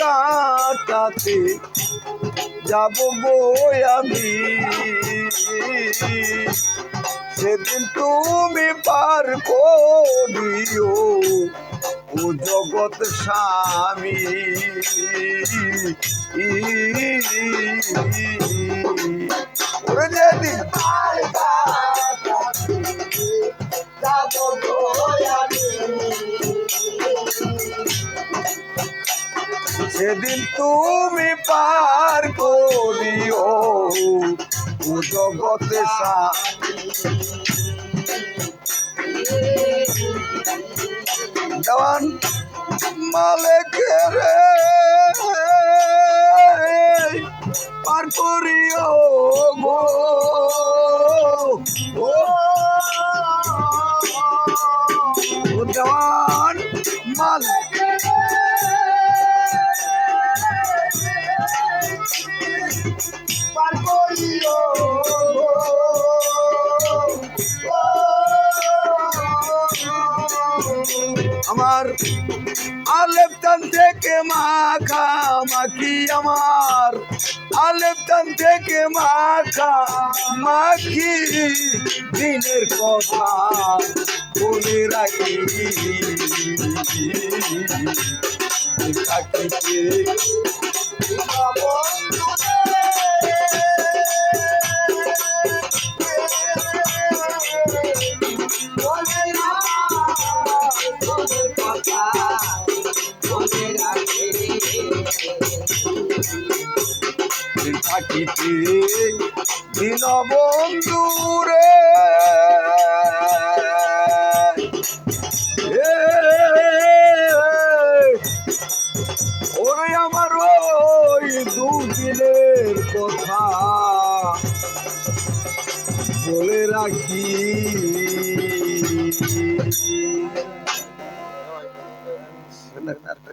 কাটাতে যাব গো আমি। সেদিন তুমি পার করিও ও জগৎ স্বামী। সেদিন তুমি পার করিও জগতে সা দেওয়ান পার করিও গো। ও দেওয়ান আমার আলেপটান থেকে মাখা মাখি আমার। আলেপটান থেকে মাখা মাখি দিনের কথা বলে রাখি। থাকিতে থাকিতে দিন বন্ধুরে ওরে আমার ওই দুদিনের কথা বলে রাখি। നടക്കുന്നത്